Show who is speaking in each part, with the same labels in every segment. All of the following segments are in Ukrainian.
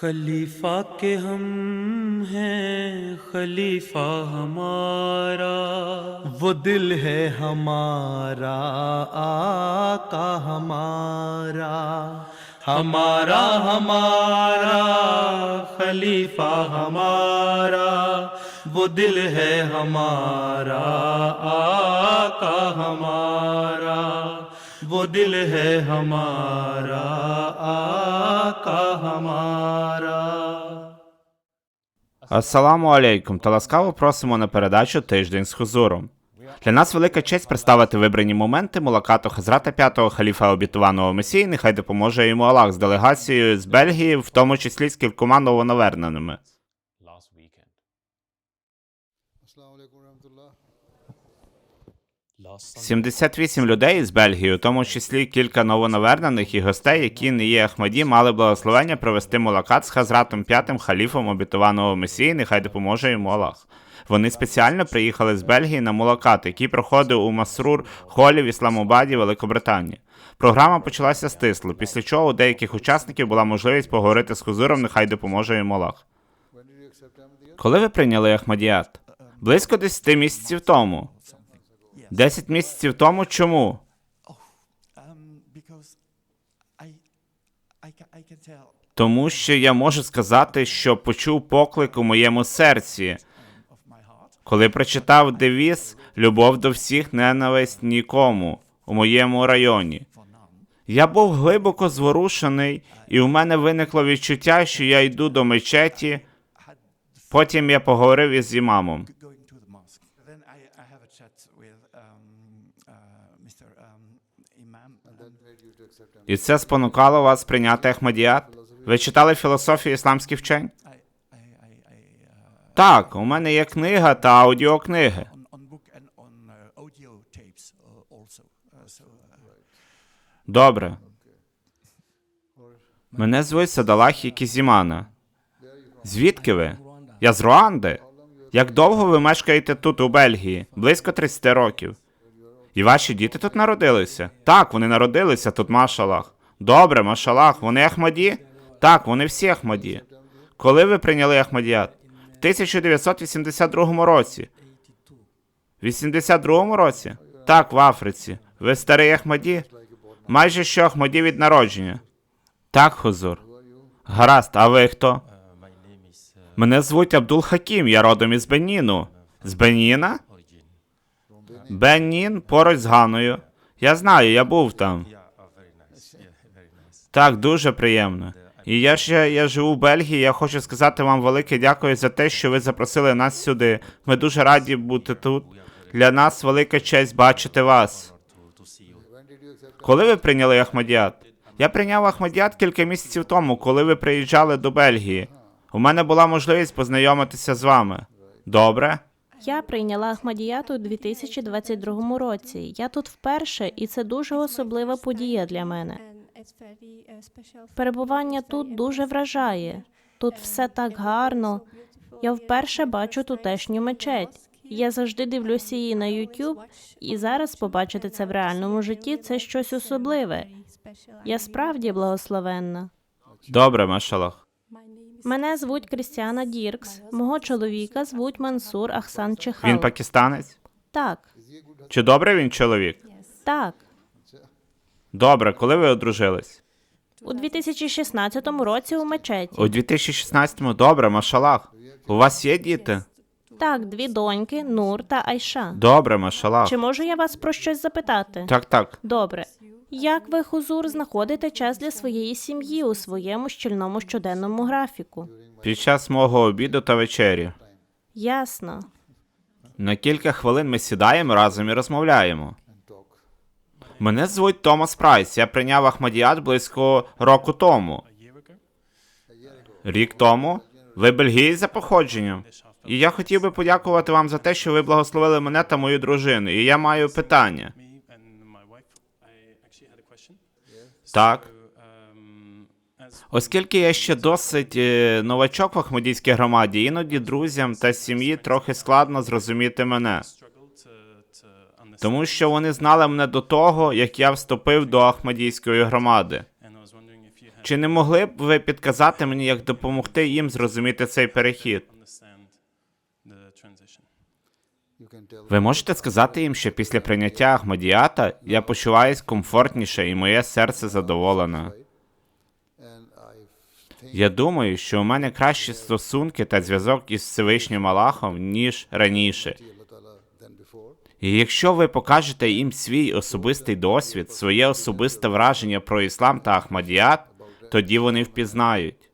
Speaker 1: خلیفہ کے ہم ہیں، خلیفہ ہمارا۔
Speaker 2: وہ دل ہے ہمارا، آقا ہمارا۔
Speaker 1: ہمارا ہمارا، خلیفہ ہمارا۔ وہ دل ہے ہمارا، آقا ہمارا۔ वो दिल है हमारा आका हमारा
Speaker 3: Ассаламу алейкум та ласкаво просимо на передачу Тиждень з хузуром. Для нас велика честь представити вибрані моменти мулакату Хазрата п'ятого халіфа обітуваного Месії, нехай допоможе йому Аллах з делегацією з Бельгії, в тому числі з кількома новонаверненими. 78 людей з Бельгії, у тому числі кілька новонавернених і гостей, які не є Ахмаді, мали благословення провести мулакат з Хазратом п'ятим халіфом обітуваного Месії, нехай допоможе йому Аллах. Вони спеціально приїхали з Бельгії на мулакат, який проходив у Масрур холі в Ісламабаді, Великобританії. Програма почалася стисло, після чого у деяких учасників була можливість поговорити з Хузуром, нехай допоможе йому Аллах. Коли ви прийняли Ахмадіят? Близько 10 місяців тому. 10 місяців тому чому? Тому що я можу сказати, що почув поклик у моєму серці, коли прочитав девіз Любов до всіх, ненависть нікому у моєму районі. Я був глибоко зворушений, і у мене виникло відчуття, що я йду до мечеті. Потім я поговорив із імамом.
Speaker 4: I, have a chat with um, uh, Mr. Um, Imam.
Speaker 3: І це спонукало вас прийняти Ахмадіят? Ви читали філософію ісламських вчень?
Speaker 4: I, I, I, I uh,
Speaker 3: Так, у мене є книга та аудіокниги.
Speaker 4: on, on book and on uh, audio tapes uh, also. Uh, so uh,
Speaker 3: Добре. Мене звуть Садалахі Кізімана. Звідки ви? Я з Руанди. Як довго ви мешкаєте тут, у Бельгії? Близько 30 років. І ваші діти тут народилися? Так, вони народилися тут, машалах. Добре, машалах. Вони Ахмаді? Так, вони всі Ахмаді. Коли ви прийняли Ахмадіят? В 1982 році. В 82 році? Так, в Африці. Ви старий Ахмаді? Майже що Ахмаді від народження. Так, Хузур. Гаразд, а ви хто? Мене звуть Абдул Хакім, я родом із Беніну. З Беніна? Бенін поруч з Ганою. Я знаю, я був там. Так, дуже приємно. І я ж я живу в Бельгії. Я хочу сказати вам велике дякую за те, що ви запросили нас сюди. Ми дуже раді бути тут. Для нас велика честь бачити вас. Коли ви прийняли Ахмадіат? Я прийняв Ахмадіат кілька місяців тому, коли ви приїжджали до Бельгії. У мене була можливість познайомитися з вами. Добре?
Speaker 5: Я прийняла Ахмадіят у 2022 році. Я тут вперше, і це дуже особлива подія для мене. Перебування тут дуже вражає. Тут все так гарно. Я вперше бачу тутешню мечеть. Я завжди дивлюся її на YouTube, і зараз побачити це в реальному житті це щось особливе. Я справді благословенна.
Speaker 3: Добре, Машалах.
Speaker 5: Мене звуть Крістіана Діркс. Мого чоловіка звуть Мансур Ахсан Чехал.
Speaker 3: Він пакистанець?
Speaker 5: Так,
Speaker 3: Чи добре він чоловік?
Speaker 5: так.
Speaker 3: Добре, коли ви одружились?
Speaker 5: У 2016 році у мечеті.
Speaker 3: У 2016-му добре, Машалах. У вас є діти?
Speaker 5: Так, дві доньки, Нур та Айша.
Speaker 3: Добре, Машалах.
Speaker 5: Чи можу я вас про щось запитати?
Speaker 3: Так, так.
Speaker 5: Добре. Як ви, Хузур, знаходите час для своєї сім'ї у своєму щільному щоденному графіку?
Speaker 3: Під час мого обіду та вечері.
Speaker 5: Ясно.
Speaker 3: На кілька хвилин ми сідаємо разом і розмовляємо. Мене звуть Томас Прайс. Я прийняв Ахмадіат близько року тому. Рік тому? Ви бельгієць за походженням. І я хотів би подякувати вам за те, що ви благословили мене та мою дружину. І я маю питання. Так.
Speaker 6: Um,
Speaker 3: Оскільки я ще досить е, новачок в Ахмадійській громаді, іноді друзям та сім'ї трохи складно зрозуміти мене. Тому що вони знали мене до того, як я вступив до Ахмадійської громади. Чи не могли б ви підказати мені, як допомогти їм зрозуміти цей перехід? Ви можете сказати їм, що після прийняття Ахмадіата я почуваюсь комфортніше і моє серце задоволене. Я думаю, що у мене кращі стосунки та зв'язок із Всевишнім Аллахом, ніж раніше. І якщо ви покажете їм свій особистий досвід, своє особисте враження про іслам та Ахмадіат, тоді вони впізнають.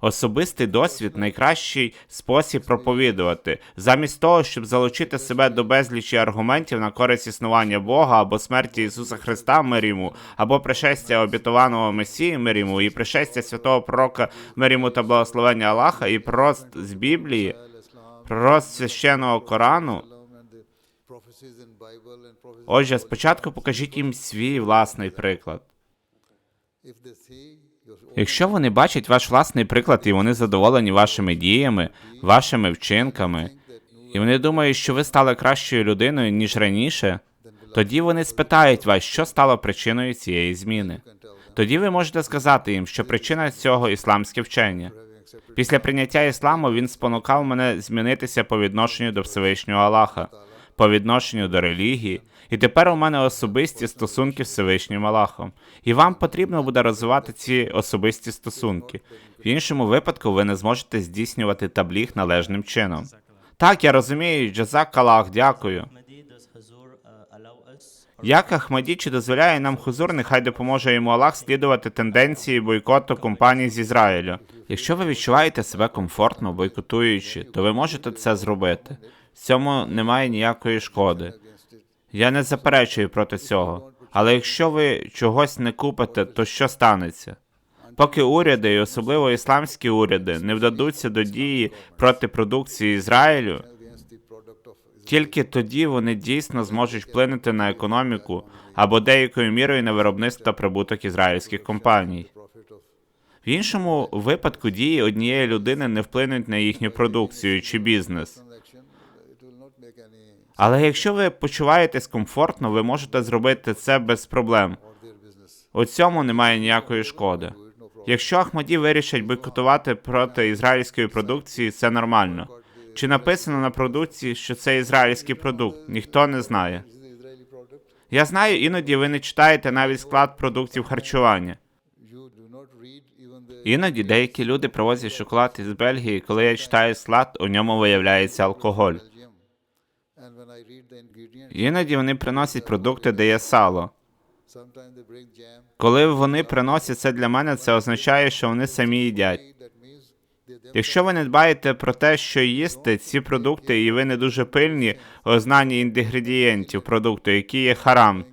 Speaker 3: Особистий досвід найкращий спосіб проповідувати, замість того, щоб залучити себе до безлічі аргументів на користь існування Бога або смерті Ісуса Христа мир йому, або пришестя обітованого Месії мир йому, і пришестя святого пророка мир йому та благословення Аллаха, і пророст з Біблії, пророст священного Корану. Отже, спочатку покажіть їм свій власний приклад. Якщо вони бачать ваш власний приклад і вони задоволені вашими діями, вашими вчинками, і вони думають, що ви стали кращою людиною, ніж раніше, тоді вони спитають вас, що стало причиною цієї зміни. Тоді ви можете сказати їм, що причина цього ісламське вчення. Після прийняття ісламу він спонукав мене змінитися по відношенню до Всевишнього Аллаха, по відношенню до релігії, і тепер у мене особисті стосунки з Всевишнім Аллахом. І вам потрібно буде розвивати ці особисті стосунки. В іншому випадку ви не зможете здійснювати табліг належним чином. Так, я розумію, Джазак Аллах, дякую. Як Ахмаді чи дозволяє нам хузур, нехай допоможе йому Аллах слідувати тенденції бойкоту компаній з Ізраїлю. Якщо ви відчуваєте себе комфортно бойкотуючи, то ви можете це зробити. В цьому немає ніякої шкоди. Я не заперечую проти цього. Але якщо ви чогось не купите, то що станеться? Поки уряди, і особливо ісламські уряди, не вдадуться до дії проти продукції Ізраїлю, тільки тоді вони дійсно зможуть вплинути на економіку або деякою мірою на виробництво та прибуток ізраїльських компаній. В іншому випадку дії однієї людини не вплинуть на їхню продукцію чи бізнес. Але якщо ви почуваєтесь комфортно, ви можете зробити це без проблем. У цьому немає ніякої шкоди. Якщо Ахмаді вирішать бойкотувати проти ізраїльської продукції, це нормально. Чи написано на продукції, що це ізраїльський продукт? Ніхто не знає. Я знаю, іноді ви не читаєте навіть склад продуктів харчування. Іноді деякі люди привозять шоколад із Бельгії, коли я читаю склад, у ньому виявляється алкоголь. Іноді вони приносять продукти, де є сало. Коли вони приносять це для мене, це означає, що вони самі їдять. Якщо ви не дбаєте про те, що їсти ці продукти, і ви не дуже пильні у знанні інгредієнтів продукту, які є харам,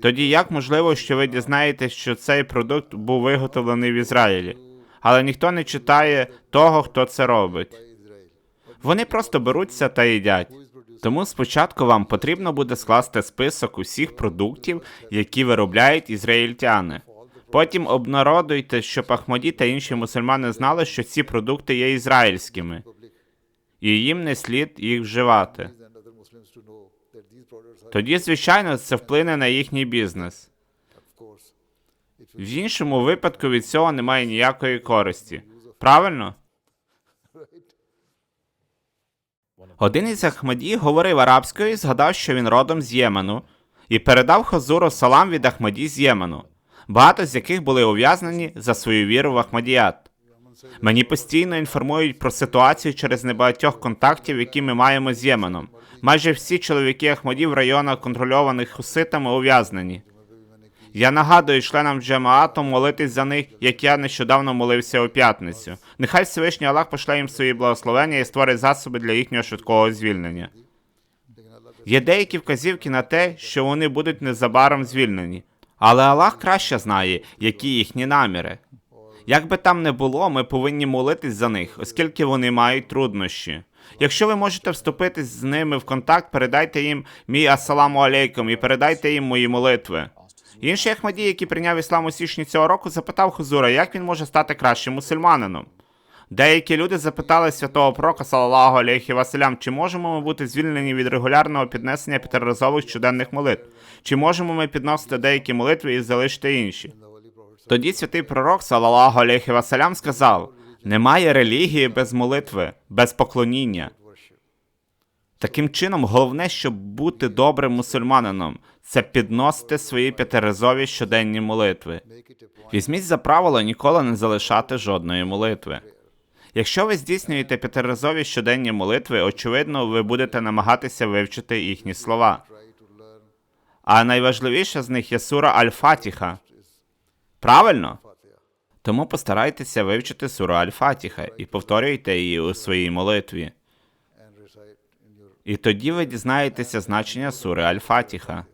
Speaker 3: тоді як можливо, що ви дізнаєтесь, що цей продукт був виготовлений в Ізраїлі, але ніхто не читає того, хто це робить. Вони просто беруться та їдять. Тому спочатку вам потрібно буде скласти список усіх продуктів, які виробляють ізраїльтяни. Потім обнародуйте, щоб Ахмаді та інші мусульмани знали, що ці продукти є ізраїльськими, і їм не слід їх вживати. Тоді, звичайно, це вплине на їхній бізнес. В іншому випадку від цього немає ніякої користі. Правильно? Один із Ахмаді говорив арабською і згадав, що він родом з Ємену, і передав Хазуру салам від Ахмаді з Ємену, багато з яких були ув'язнені за свою віру в Ахмадіят. Мені постійно інформують про ситуацію через небагатьох контактів, які ми маємо з Єменом. Майже всі чоловіки Ахмаді в районах, контрольованих хуситами, ув'язнені. Я нагадую членам Джемаату молитись за них, як я нещодавно молився у п'ятницю. Нехай Всевишній Аллах пошле їм свої благословення і створить засоби для їхнього швидкого звільнення. Є деякі вказівки на те, що вони будуть незабаром звільнені. Але Аллах краще знає, які їхні наміри. Як би там не було, ми повинні молитись за них, оскільки вони мають труднощі. Якщо ви можете вступити з ними в контакт, передайте їм мій асаламу алейкум і передайте їм мої молитви. Інший Ахмаді, який прийняв іслам у січні цього року, запитав Хузура, як він може стати кращим мусульманином. Деякі люди запитали святого пророка, салаллаху алейхі василям, чи можемо ми бути звільнені від регулярного піднесення п'ятиразових щоденних молитв? Чи можемо ми підносити деякі молитви і залишити інші? Тоді святий пророк, салалаху алейхі васалям, сказав: немає релігії без молитви, без поклоніння. Таким чином, головне, щоб бути добрим мусульманином, це підносити свої п'ятиразові щоденні молитви. Візьміть за правило ніколи не залишати жодної молитви. Якщо ви здійснюєте п'ятиразові щоденні молитви, очевидно, ви будете намагатися вивчити їхні слова. А найважливіша з них є сура Аль-Фатіха. Правильно? Тому постарайтеся вивчити суру Аль-Фатіха і повторюйте її у своїй молитві. І тоді ви дізнаєтеся значення сури Аль-Фатіха.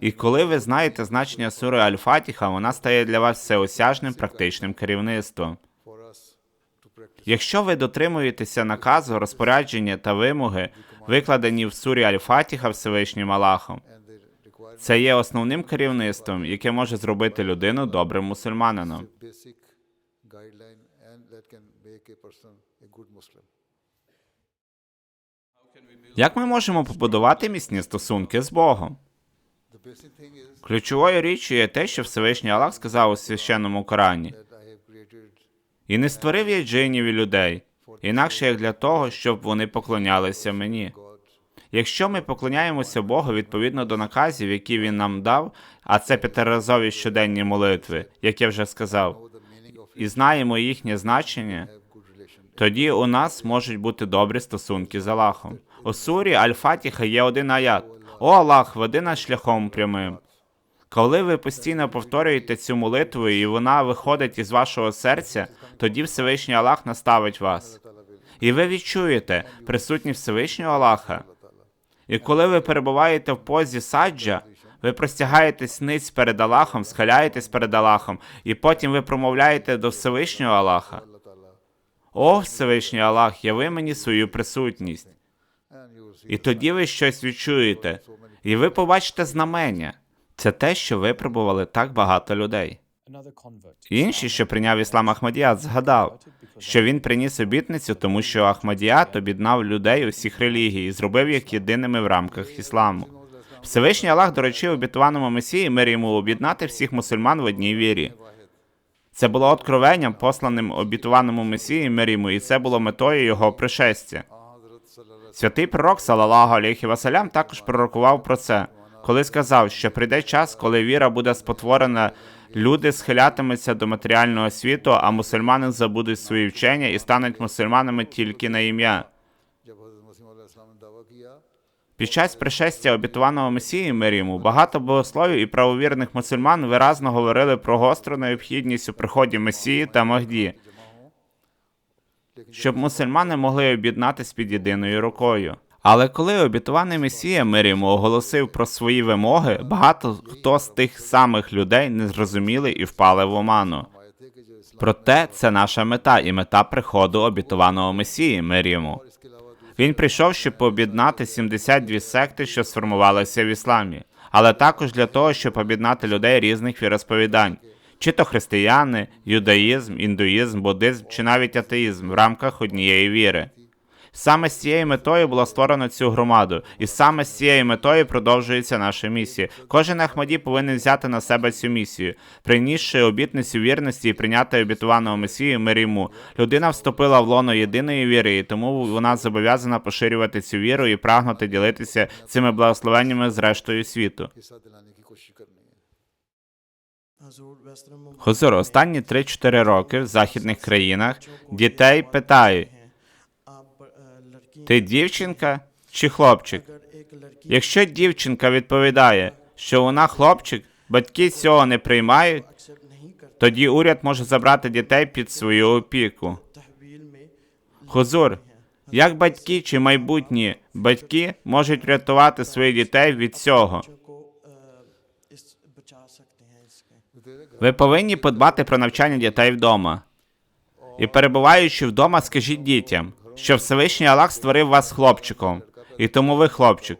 Speaker 3: І коли ви знаєте значення сури Аль-Фатіха, вона стає для вас всеосяжним практичним керівництвом. Якщо ви дотримуєтеся наказу, розпорядження та вимоги, викладені в сурі Аль-Фатіха Всевишнім Аллахом, це є основним керівництвом, яке може зробити людину добрим мусульманином. Як ми можемо побудувати міцні стосунки з Богом? Ключовою річчю є те, що Всевишній Аллах сказав у священному Корані. І не створив я джинів і людей, інакше як для того, щоб вони поклонялися мені. Якщо ми поклоняємося Богу відповідно до наказів, які він нам дав, а це п'ятиразові щоденні молитви, як я вже сказав, і знаємо їхнє значення, тоді у нас можуть бути добрі стосунки з Аллахом. У сурі Аль-Фатіха є один аят. О Аллах, веди нас шляхом прямим. Коли ви постійно повторюєте цю молитву і вона виходить із вашого серця, тоді Всевишній Аллах наставить вас. І ви відчуєте присутність Всевишнього Аллаха. І коли ви перебуваєте в позі саджа, ви простягаєтесь ниць перед Аллахом, схиляєтесь перед Аллахом, і потім ви промовляєте до Всевишнього Аллаха. О, Всевишній Аллах, яви мені свою присутність. І тоді ви щось відчуєте, і ви побачите знамення. Це те, що випробували так багато людей. Інший, що прийняв іслам Ахмадіат, згадав, що він приніс обітницю, тому що Ахмадіат об'єднав людей усіх релігій і зробив їх єдиними в рамках ісламу. Всевишній Аллах доручив обітованому Месії мир йому об'єднати всіх мусульман в одній вірі. Це було откровенням, посланим обітованому Месії мир йому, і це було метою його пришестя. Святий пророк Салалаху Алейхі Васалям також пророкував про це, коли сказав, що прийде час, коли віра буде спотворена, люди схилятимуться до матеріального світу, а мусульмани забудуть свої вчення і стануть мусульманами тільки на ім'я. Під час пришестя обітуваного месії мир йому багато богословів і правовірних мусульман виразно говорили про гостру необхідність у приході Месії та Магді щоб мусульмани могли об'єднатись під єдиною рукою. Але коли обітований Месія мир йому оголосив про свої вимоги, багато хто з тих самих людей не зрозуміли і впали в оману. Проте це наша мета і мета приходу обітованого Месії мир йому. Він прийшов, щоб об'єднати 72 секти, що сформувалися в ісламі, але також для того, щоб об'єднати людей різних віросповідань, чи то християни, юдаїзм, індуїзм, буддизм чи навіть атеїзм в рамках однієї віри. Саме з цією метою було створено цю громаду, і саме з цією метою продовжується наша місія. Кожен Ахмаді повинен взяти на себе цю місію, принісши обітницю вірності і прийняти обітуваного месію мир йому. Людина вступила в лоно єдиної віри, і тому вона зобов'язана поширювати цю віру і прагнути ділитися цими благословеннями з рештою світу. Хозур, останні 3-4 роки в західних країнах дітей питають: ти дівчинка чи хлопчик? Якщо дівчинка відповідає, що вона хлопчик, батьки цього не приймають, тоді уряд може забрати дітей під свою опіку. Хузур, як батьки чи майбутні батьки можуть врятувати своїх дітей від цього? Ви повинні подбати про навчання дітей вдома. І перебуваючи вдома, скажіть дітям, що Всевишній Аллах створив вас хлопчиком, і тому ви хлопчик.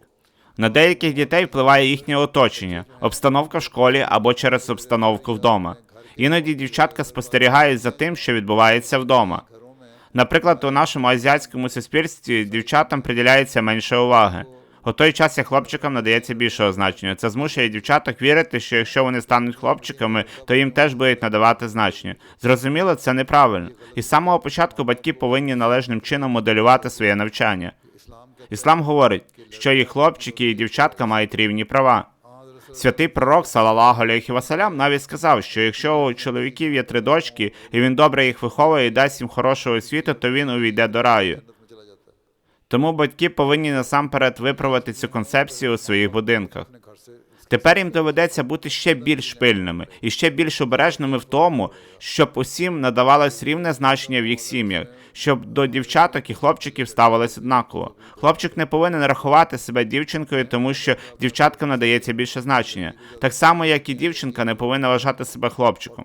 Speaker 3: На деяких дітей впливає їхнє оточення, обстановка в школі або через обстановку вдома. Іноді дівчатка спостерігають за тим, що відбувається вдома. Наприклад, у нашому азіатському суспільстві дівчатам приділяється менше уваги. У той час як хлопчикам надається більшого значення. Це змушує дівчаток вірити, що якщо вони стануть хлопчиками, то їм теж будуть надавати значення. Зрозуміло, це неправильно. І з самого початку батьки повинні належним чином моделювати своє навчання. Іслам говорить, що і хлопчики, і дівчатка мають рівні права. Святий пророк, салалаху алейхі васалям, навіть сказав, що якщо у чоловіків є три дочки, і він добре їх виховує і дасть їм хорошу освіту, то він увійде до раю. Тому батьки повинні насамперед виправити цю концепцію у своїх будинках. Тепер їм доведеться бути ще більш пильними і ще більш обережними в тому, щоб усім надавалось рівне значення в їх сім'ях, щоб до дівчаток і хлопчиків ставилось однаково. Хлопчик не повинен рахувати себе дівчинкою, тому що дівчаткам надається більше значення, так само як і дівчинка не повинна вважати себе хлопчиком.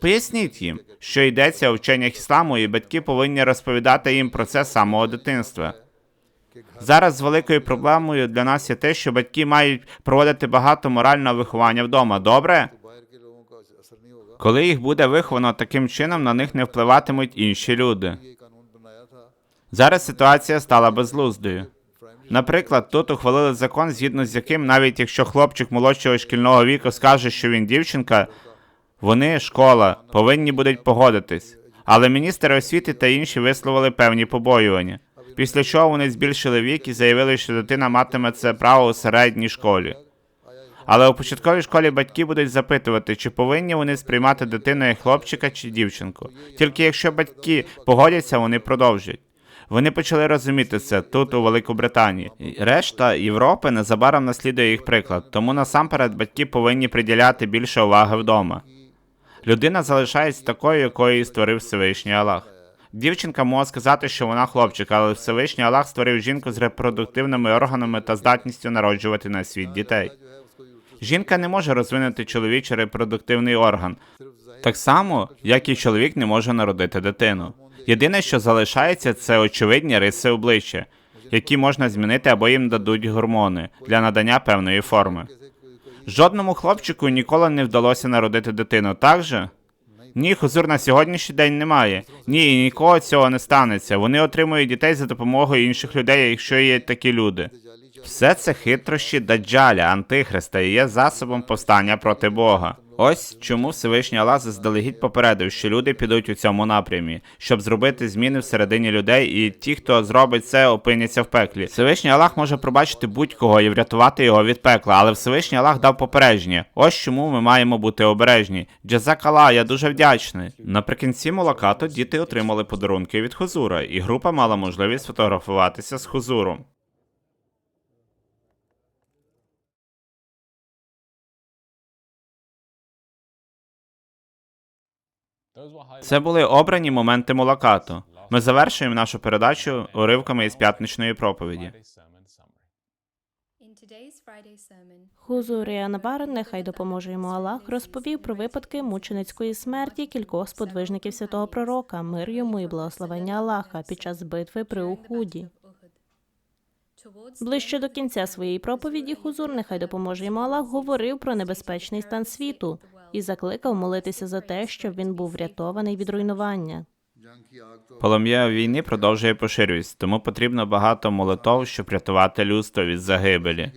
Speaker 3: Поясніть їм, що йдеться у вченнях ісламу, і батьки повинні розповідати їм про це самого дитинства. Зараз великою проблемою для нас є те, що батьки мають проводити багато морального виховання вдома. Добре? Коли їх буде виховано таким чином, на них не впливатимуть інші люди. Зараз ситуація стала безглуздою. Наприклад, тут ухвалили закон, згідно з яким, навіть якщо хлопчик молодшого шкільного віку скаже, що він дівчинка, вони, школа, повинні будуть погодитись. Але міністр освіти та інші висловили певні побоювання. Після чого вони збільшили вік і заявили, що дитина матиме це право у середній школі. Але у початковій школі батьки будуть запитувати, чи повинні вони сприймати дитину як хлопчика чи дівчинку. Тільки якщо батьки погодяться, вони продовжать. Вони почали розуміти це тут, у Великобританії. І Решта Європи незабаром наслідує їх приклад, тому насамперед батьки повинні приділяти більше уваги вдома. Людина залишається такою, якою її створив Всевишній Аллах. Дівчинка може сказати, що вона хлопчик, але Всевишній Аллах створив жінку з репродуктивними органами та здатністю народжувати на світ дітей. Жінка не може розвинути чоловічий репродуктивний орган, так само, як і чоловік не може народити дитину. Єдине, що залишається, це очевидні риси обличчя, які можна змінити або їм дадуть гормони для надання певної форми. Жодному хлопчику ніколи не вдалося народити дитину, так же? Ні, хузур на сьогоднішній день немає. Ні, нікого цього не станеться. Вони отримують дітей за допомогою інших людей, якщо є такі люди. Все це хитрощі Даджаля, Антихриста і є засобом повстання проти Бога. Ось чому Всевишній Аллах заздалегідь попередив, що люди підуть у цьому напрямі, щоб зробити зміни всередині людей, і ті, хто зробить це, опиняться в пеклі. Всевишній Аллах може пробачити будь-кого і врятувати його від пекла, але Всевишній Аллах дав попередження. Ось чому ми маємо бути обережні. Джазак Аллах, я дуже вдячний. Наприкінці молокату діти отримали подарунки від Хузура, і група мала можливість фотографуватися з Хузуром. Це були обрані моменти молокату. Ми завершуємо нашу передачу уривками із п'ятничної проповіді.
Speaker 5: Хузур Анбар, нехай допоможе йому Аллах, розповів про випадки мученицької смерті кількох сподвижників святого пророка, мир йому і благословення Аллаха під час битви при Ухуді. Ближче до кінця своєї проповіді Хузур, нехай допоможе йому Аллах, говорив про небезпечний стан світу і закликав молитися за те, щоб він був врятований від руйнування.
Speaker 3: Полум'я війни продовжує поширюватися, тому потрібно багато молитов, щоб рятувати людство від загибелі.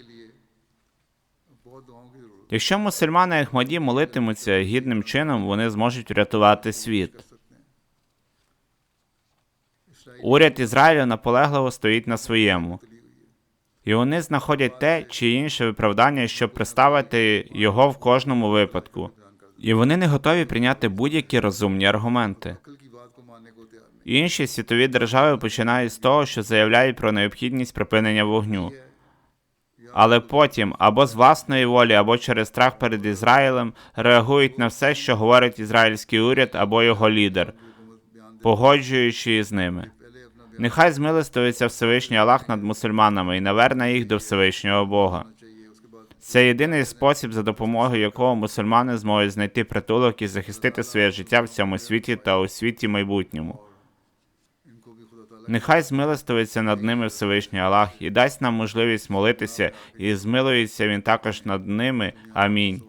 Speaker 3: Якщо мусульмани Ахмаді молитимуться гідним чином, вони зможуть врятувати світ. Уряд Ізраїлю наполегливо стоїть на своєму, і вони знаходять те чи інше виправдання, щоб представити його в кожному випадку. І вони не готові прийняти будь-які розумні аргументи. Інші світові держави починають з того, що заявляють про необхідність припинення вогню. Але потім або з власної волі, або через страх перед Ізраїлем реагують на все, що говорить ізраїльський уряд або його лідер, погоджуючи з ними. Нехай змилостивиться Всевишній Аллах над мусульманами і наверне їх до Всевишнього Бога. Це єдиний спосіб, за допомогою якого мусульмани зможуть знайти притулок і захистити своє життя в цьому світі та у світі майбутньому. Нехай змилостивиться над ними Всевишній Аллах і дасть нам можливість молитися, і змилується він також над ними. Амінь.